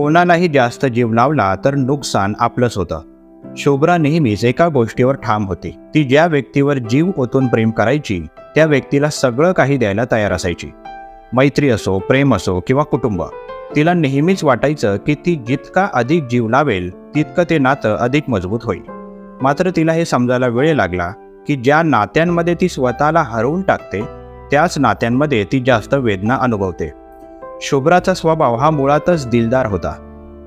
कोणालाही जास्त जीव लावला तर नुकसान आपलंच होतं. शुभ्रा नेहमीच एका गोष्टीवर ठाम होती. ती ज्या व्यक्तीवर जीव ओतून प्रेम करायची त्या व्यक्तीला सगळं काही द्यायला तयार असायची. मैत्री असो प्रेम असो किंवा कुटुंब तिला नेहमीच वाटायचं की ती जितका अधिक जीव लावेल तितकं ते नातं अधिक मजबूत होईल. मात्र तिला हे समजायला वेळ लागला की ज्या नात्यांमध्ये ती स्वतःला हरवून टाकते त्याच नात्यांमध्ये ती जास्त वेदना अनुभवते. शुभ्राचा स्वभाव हा मुळातच दिलदार होता.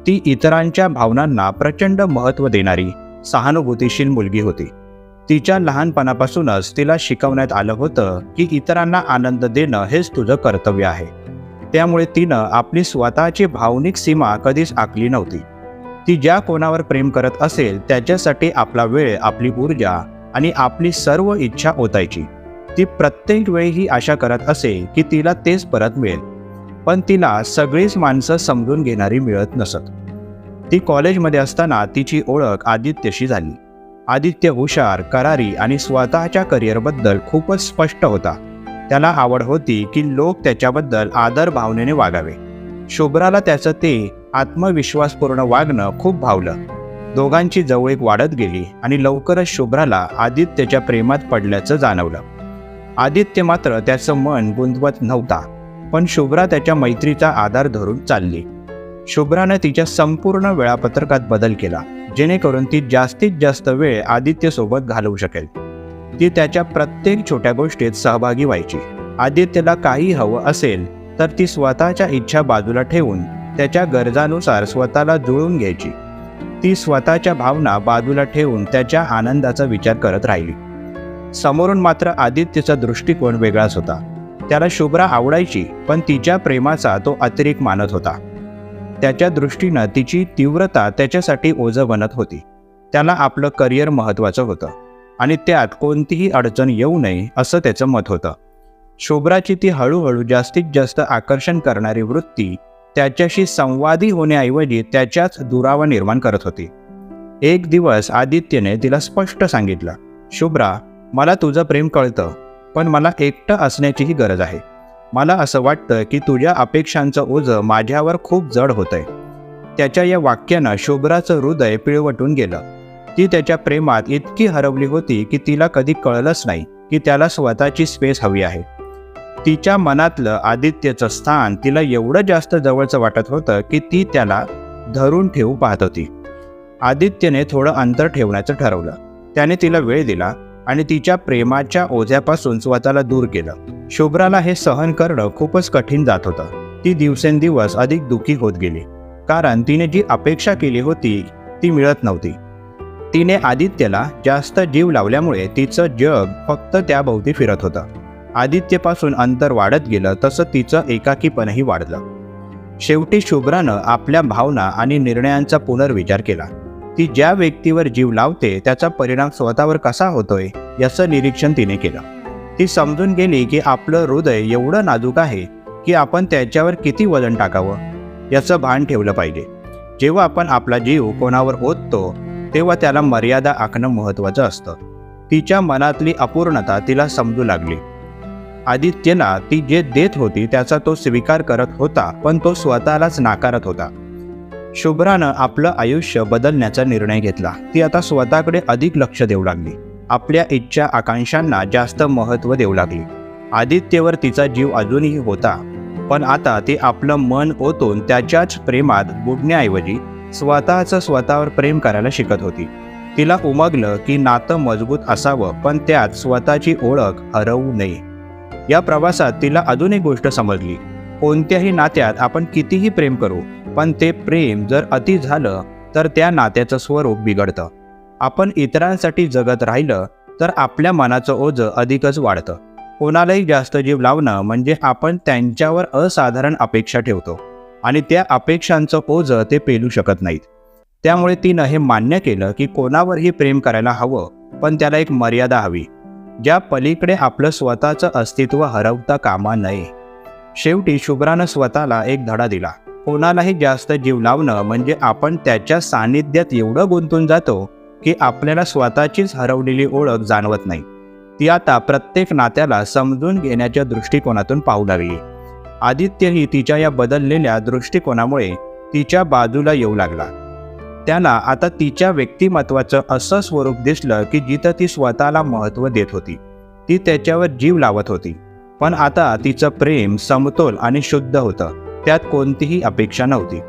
ती इतरांच्या भावनांना प्रचंड महत्त्व देणारी सहानुभूतीशील मुलगी होती. तिच्या लहानपणापासूनच तिला शिकवण्यात आलं होतं की इतरांना आनंद देणं हेच तुझं कर्तव्य आहे. त्यामुळे तिनं आपली स्वतःची भावनिक सीमा कधीच आखली नव्हती. ती ज्या कोणावर प्रेम करत असेल त्याच्यासाठी आपला वेळ आपली ऊर्जा आणि आपली सर्व इच्छा ओतायची. ती प्रत्येक वेळी ही आशा करत असे की तिला तेच परत मिळेल. पण तिला सगळीच माणसं समजून घेणारी मिळत नसत. ती कॉलेजमध्ये असताना तिची ओळख आदित्यशी झाली. आदित्य हुशार करारी आणि स्वतःच्या करिअरबद्दल खूपच स्पष्ट होता. त्याला आवड होती की लोक त्याच्याबद्दल आदर भावनेने वागावे. शुभ्राला त्याचं ते आत्मविश्वासपूर्ण वागणं खूप भावलं. दोघांची जवळीक वाढत गेली आणि लवकरच शुभ्राला आदित्यच्या प्रेमात पडल्याचं जाणवलं. आदित्य मात्र त्याचं मन गुंतवत नव्हता. पण शुभ्रा त्याच्या मैत्रीचा आधार धरून चालली. शुभ्रानं तिच्या संपूर्ण वेळापत्रकात बदल केला जेणेकरून ती जास्तीत जास्त वेळ आदित्यसोबत घालवू शकेल. ती त्याच्या प्रत्येक छोट्या गोष्टीत सहभागी व्हायची. आदित्यला काही हवं असेल तर ती स्वतःच्या इच्छा बाजूला ठेवून त्याच्या गरजानुसार स्वतःला जुळवून घ्यायची. ती स्वतःच्या भावना बाजूला ठेवून त्याच्या आनंदाचा विचार करत राहिली. समोरून मात्र आदित्यचा दृष्टिकोन वेगळाच होता. त्याला शुभ्रा आवडायची पण तिच्या प्रेमाचा तो अतिरेक मानत होता. त्याच्या दृष्टीनं तिची तीव्रता त्याच्यासाठी ओझं बनत होती. त्याला आपलं करिअर महत्त्वाचं होतं आणि त्यात कोणतीही अडचण येऊ नये असं त्याचं मत होतं. शुभ्राची ती हळूहळू जास्तीत जास्त आकर्षण करणारी वृत्ती त्याच्याशी संवादी होण्याऐवजी त्याच्याच दुरावा निर्माण करत होती. एक दिवस आदित्यने तिला स्पष्ट सांगितलं शुभ्रा मला तुझं प्रेम कळतं. पण मला एकटं असण्याचीही गरज आहे. मला असं वाटतं की तुझ्या अपेक्षांचं ओझं माझ्यावर खूप जड होतंय. त्याच्या या वाक्यानं शोभराचं हृदय पिळवटून गेलं. ती त्याच्या प्रेमात इतकी हरवली होती की तिला कधी कळलंच नाही की त्याला स्वतःची स्पेस हवी आहे. तिच्या मनातलं आदित्यचं स्थान तिला एवढं जास्त जवळचं वाटत होतं की ती त्याला धरून ठेवू पाहत होती. आदित्यने थोडं अंतर ठेवण्याचं ठरवलं. त्याने तिला वेळ दिला. आणि तिच्या प्रेमाच्या ओझ्यापासून स्वतःला दूर केलं. शुभ्राला हे सहन करणं खूपच कठीण जात होतं. ती दिवसेंदिवस अधिक दुःखी होत गेली. कारण तिने जी अपेक्षा केली होती ती मिळत नव्हती. तिने आदित्यला जास्त जीव लावल्यामुळे तिचं जग फक्त त्याभोवती फिरत होतं. आदित्यपासून अंतर वाढत गेलं तसं तिचं एकाकीपणही वाढलं. शेवटी शुभ्रानं आपल्या भावना आणि निर्णयांचा पुनर्विचार केला. ती ज्या व्यक्तीवर जीव लावते त्याचा परिणाम स्वतःवर कसा होतोय याचं निरीक्षण तिने केलं. ती समजून गेली की आपलं हृदय एवढं नाजूक आहे की आपण त्याच्यावर किती वजन टाकावं याचं भान ठेवलं पाहिजे. जेव्हा आपण आपला जीव कोणावर ओततो तेव्हा त्याला मर्यादा आखणं महत्त्वाचं असतं. तिच्या मनातली अपूर्णता तिला समजू लागली. आदित्यला ती जे देत होती त्याचा तो स्वीकार करत होता पण तो स्वतःलाच नाकारत होता. शुभ्रानं आपलं आयुष्य बदलण्याचा निर्णय घेतला. ती आता स्वतःकडे अधिक लक्ष देऊ लागली. आपल्या इच्छा आकांक्षांना जास्त महत्त्व देऊ लागली. आदित्यवर तिचा जीव अजूनही होता पण आता ती आपलं मन ओतून त्याच्याच प्रेमात बुडण्याऐवजी स्वतःचं स्वतःवर प्रेम करायला शिकत होती. तिला उमगलं की नातं मजबूत असावं पण त्यात स्वतःची ओळख हरवू नये. या प्रवासात तिला अजून एक गोष्ट समजली. कोणत्याही नात्यात आपण कितीही प्रेम करू पण ते प्रेम जर अति झालं तर त्या नात्याचं स्वरूप बिघडतं. आपण इतरांसाठी जगत राहिलं तर आपल्या मनाचं ओझं अधिकच वाढतं. कोणालाही जास्त जीव लावणं म्हणजे आपण त्यांच्यावर असाधारण अपेक्षा ठेवतो आणि त्या अपेक्षांचं ओझं ते पेलू शकत नाहीत. त्यामुळे तिनं हे मान्य केलं की कोणावरही प्रेम करायला हवं पण त्याला एक मर्यादा हवी ज्या पलीकडे आपलं स्वतःचं अस्तित्व हरवता कामा नये. शेवटी शुभ्रानं स्वतःला एक धडा दिला. कोणालाही जास्त जीव लावणं म्हणजे आपण त्याच्या सानिध्यात एवढं गुंतून जातो की आपल्याला स्वतःचीच हरवलेली ओळख जाणवत नाही. ती आता प्रत्येक नात्याला समजून घेण्याच्या दृष्टिकोनातून पाहू लागली. आदित्यही तिच्या या बदललेल्या दृष्टिकोनामुळे तिच्या बाजूला येऊ लागला. त्याला आता तिच्या व्यक्तिमत्वाचं असं स्वरूप दिसलं की जिथं ती स्वतःला महत्त्व देत होती. ती त्याच्यावर जीव लावत होती. पण आता तिचं प्रेम समतोल आणि शुद्ध होतं. त्यात कोणतीही अपेक्षा नव्हती.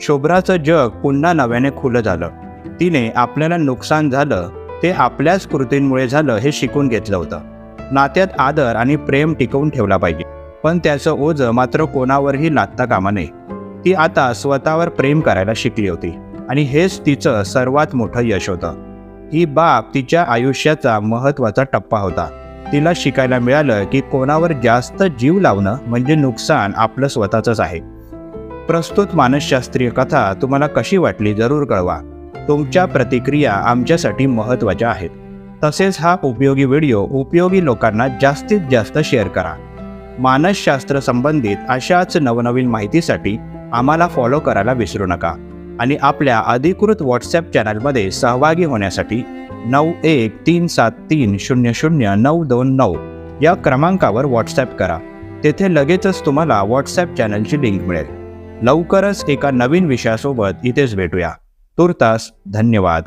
शोभराचं जग पुन्हा नव्याने खुलं झालं. तिने आपल्याला नुकसान झालं ते आपल्याच कृतींमुळे झालं हे शिकून घेतलं होतं. नात्यात आदर आणि प्रेम टिकवून ठेवला पाहिजे. पण त्याचं ओझं मात्र कोणावरही लादता कामा नये. ती आता स्वतःवर प्रेम करायला शिकली होती. आणि हेच तिचं सर्वात मोठं यश होतं. ही बाब तिच्या आयुष्याचा महत्त्वाचा टप्पा होता. तिला शिकायला मिळालं की कोणावर जास्त जीव लावणं म्हणजे नुकसान आपलं स्वतःचंच आहे. प्रस्तुत मानसशास्त्रीय कथा तुम्हाला कशी वाटली जरूर कळवा. तुमच्या प्रतिक्रिया आमच्यासाठी महत्त्वाच्या आहेत. तसेच हा उपयोगी व्हिडिओ उपयोगी लोकांना जास्तीत जास्त शेअर करा. मानसशास्त्र संबंधित अशाच नवनवीन माहितीसाठी आम्हाला फॉलो करायला विसरू नका. आणि आपल्या अधिकृत व्हॉट्सॲप चॅनलमध्ये सहभागी होण्यासाठी नऊ एक तीन सात तीन शून्य शून्य नऊ दोन नऊ या क्रमांकावर व्हॉट्सॲप करा. तेथे लगेचच तुम्हाला व्हॉट्सॲप चॅनलची लिंक मिळेल. लवकरच एका नवीन विषयासोबत इथेच भेटूया. तुर्तास धन्यवाद.